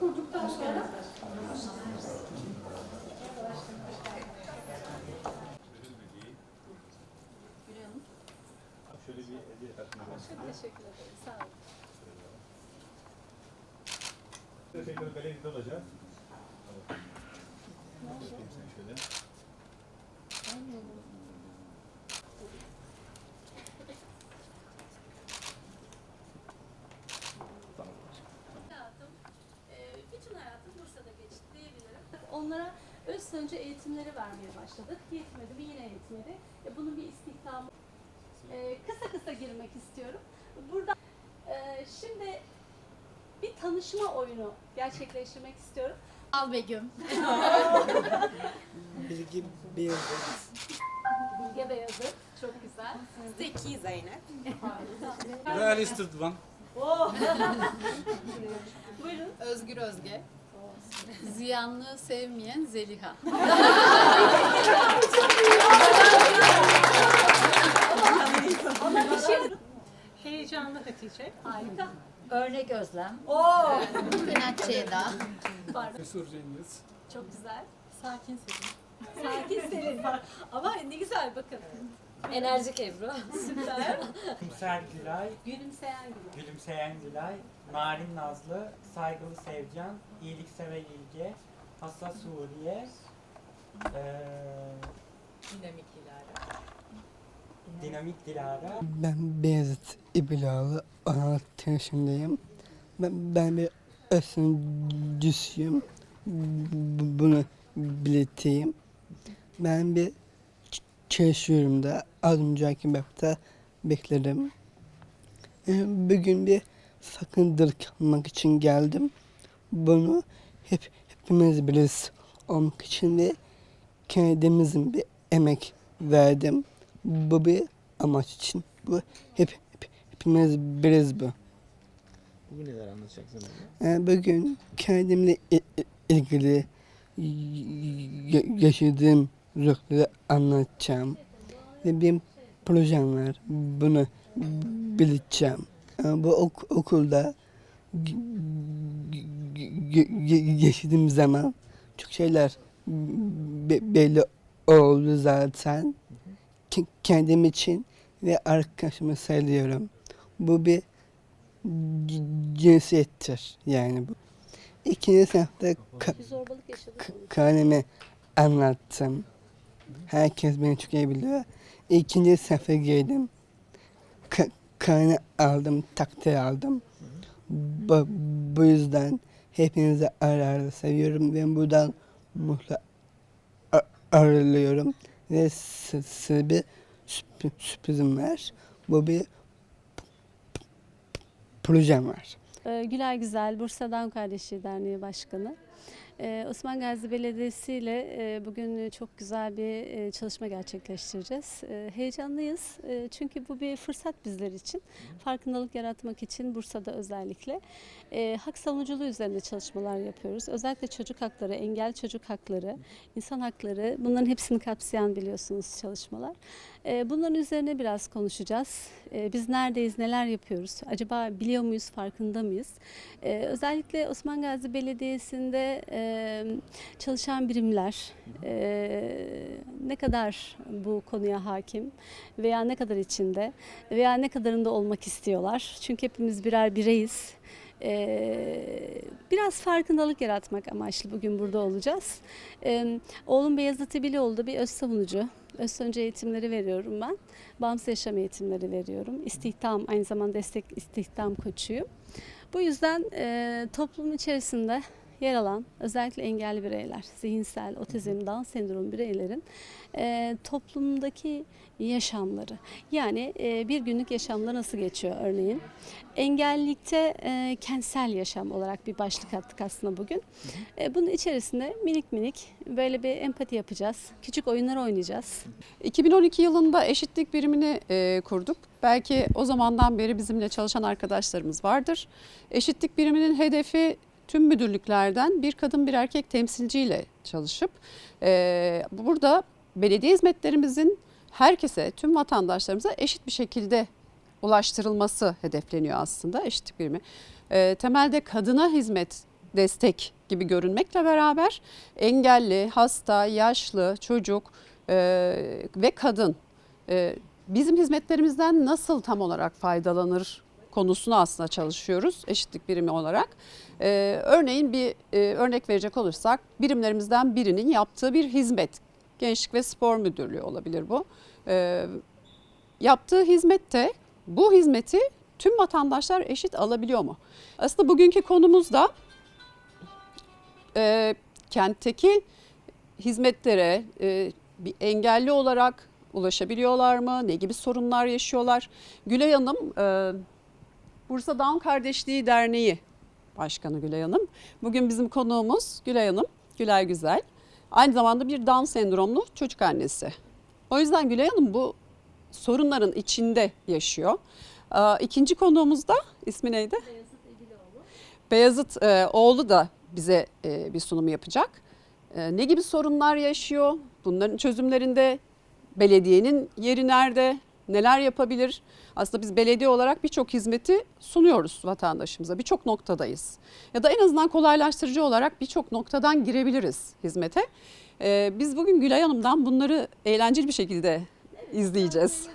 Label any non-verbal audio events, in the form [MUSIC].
kurduktan sonra Teşekkür ederim. Sağ olun. Galeride olacak. Bakayım sen şöyle. Onlara öz sönce eğitimleri vermeye başladık. Yetmedi mi yine yetmedi. E, bunun bir istihdamı. E, kısa kısa girmek istiyorum. Burada e, şimdi bir tanışma oyunu gerçekleştirmek istiyorum. Al Begüm. [LAUGHS] Bilgi Beyazıt. Bilge Beyazı. Çok güzel. Zeki Zeynep. Realist Rıdvan. [LAUGHS] Buyurun. Özgür Özge. Ziyanlı sevmeyen Zeliha. Ama bir şey heyecanlı Hatice. harika. Örnek Özlem. Fenat Ceyda. Pardon. Mesur Cengiz. Çok güzel. Sakin Selin. Sakin Selin. Ama ne güzel bakın. Enerjik Ebru. Süper. Gülümser Gülay, Gülümseyen gibi. Gülümseyen Gülay, Narin Nazlı, Saygılı Sevcan, İyiliksever İlge, Hassas Suriye, eee Dinamik Dilara. Dinamik Dilara, Ben Beyazıt İbilalı 16 yaşındayım. Ben, ben bir öğrenciyim. Bu- Bunu belirteyim. Ben bir çalışıyorum da az önceki. Ee, Bugün bir sakındırık almak için geldim. Bunu hep hepimiz biliriz olmak için ve kendimizin bir emek verdim. Bu bir amaç için. Bu hep, hep hepimiz biliriz bu. Bugün neler anlatacaksın bize? Ee, Bugün kendimle ilgili yaşadığım zorlukları anlatacağım. Ve benim projem var. Bunu bileceğim. Ee, Bu ok- okulda g- g- g- yaşadığım zaman çok şeyler be- belli oldu zaten. K- Kendim için ve arkadaşımı söylüyorum. Bu bir cinsiyettir yani bu. İkinci sınıfta ka- Bir zorbalık yaşadık. k- karnemi anlattım. Herkes beni çok iyi biliyor. İkinci sınıfa girdim. Ka- karne aldım, takdir aldım. Bu, bu yüzden hepinizi ara seviyorum ve buradan mutlu a- ayrılıyorum. Ve si- size bir sürp- sürprizim var. Bu bir projem var. Ee, Güler Güzel, Bursa Dam Kardeşliği Derneği Başkanı. Ee, Osman Gazi Belediyesi ile e, bugün çok güzel bir e, çalışma gerçekleştireceğiz. Ee, Heyecanlıyız E, çünkü bu bir fırsat bizler için. Farkındalık yaratmak için Bursa'da özellikle e, hak savunuculuğu üzerinde çalışmalar yapıyoruz. Özellikle çocuk hakları, engel çocuk hakları, insan hakları bunların hepsini kapsayan biliyorsunuz çalışmalar. E, Bunların üzerine biraz konuşacağız. E, Biz neredeyiz, neler yapıyoruz? Acaba biliyor muyuz, farkında mıyız? E, Özellikle Osman Gazi Belediyesi'nde çalışan birimler e, ne kadar bu konuya hakim veya ne kadar içinde veya ne kadarında olmak istiyorlar? Çünkü hepimiz birer bireyiz. E, biraz farkındalık yaratmak amaçlı bugün burada olacağız. E, oğlum Beyazıt İbiloğlu da bir öz savunucu. Öz savunucu eğitimleri veriyorum ben. Bağımsız yaşam eğitimleri veriyorum. İstihdam, aynı zamanda destek istihdam koçuyum. Bu yüzden e, toplum içerisinde yer alan özellikle engelli bireyler, zihinsel, otizm, Down sendromu bireylerin e, toplumdaki yaşamları. Yani e, bir günlük yaşamları nasıl geçiyor örneğin. Engellilikte e, kentsel yaşam olarak bir başlık attık aslında bugün. E, bunun içerisinde minik minik böyle bir empati yapacağız. Küçük oyunlar oynayacağız. 2012 yılında eşitlik birimini e, kurduk. Belki o zamandan beri bizimle çalışan arkadaşlarımız vardır. Eşitlik biriminin hedefi tüm müdürlüklerden bir kadın bir erkek temsilciyle çalışıp e, burada belediye hizmetlerimizin herkese, tüm vatandaşlarımıza eşit bir şekilde ulaştırılması hedefleniyor aslında eşitlik birimi. E, temelde kadına hizmet, destek gibi görünmekle beraber engelli, hasta, yaşlı, çocuk e, ve kadın e, bizim hizmetlerimizden nasıl tam olarak faydalanır konusunu aslında çalışıyoruz eşitlik birimi olarak. Ee, örneğin bir e, örnek verecek olursak birimlerimizden birinin yaptığı bir hizmet. Gençlik ve Spor Müdürlüğü olabilir bu. Ee, yaptığı hizmette bu hizmeti tüm vatandaşlar eşit alabiliyor mu? Aslında bugünkü konumuz da e, kentteki hizmetlere e, bir engelli olarak ulaşabiliyorlar mı? Ne gibi sorunlar yaşıyorlar? Gülay Hanım e, Bursa Down Kardeşliği Derneği Başkanı Gülay Hanım. Bugün bizim konuğumuz Gülay Hanım, Gülay Güzel. Aynı zamanda bir Down sendromlu çocuk annesi. O yüzden Gülay Hanım bu sorunların içinde yaşıyor. Ee, İkinci konuğumuz da ismi neydi? Beyazıt e, oğlu da bize e, bir sunum yapacak. E, ne gibi sorunlar yaşıyor? Bunların çözümlerinde belediyenin yeri nerede? Neler yapabilir? Aslında biz belediye olarak birçok hizmeti sunuyoruz vatandaşımıza. Birçok noktadayız. Ya da en azından kolaylaştırıcı olarak birçok noktadan girebiliriz hizmete. E, biz bugün Gülay Hanım'dan bunları eğlenceli bir şekilde izleyeceğiz.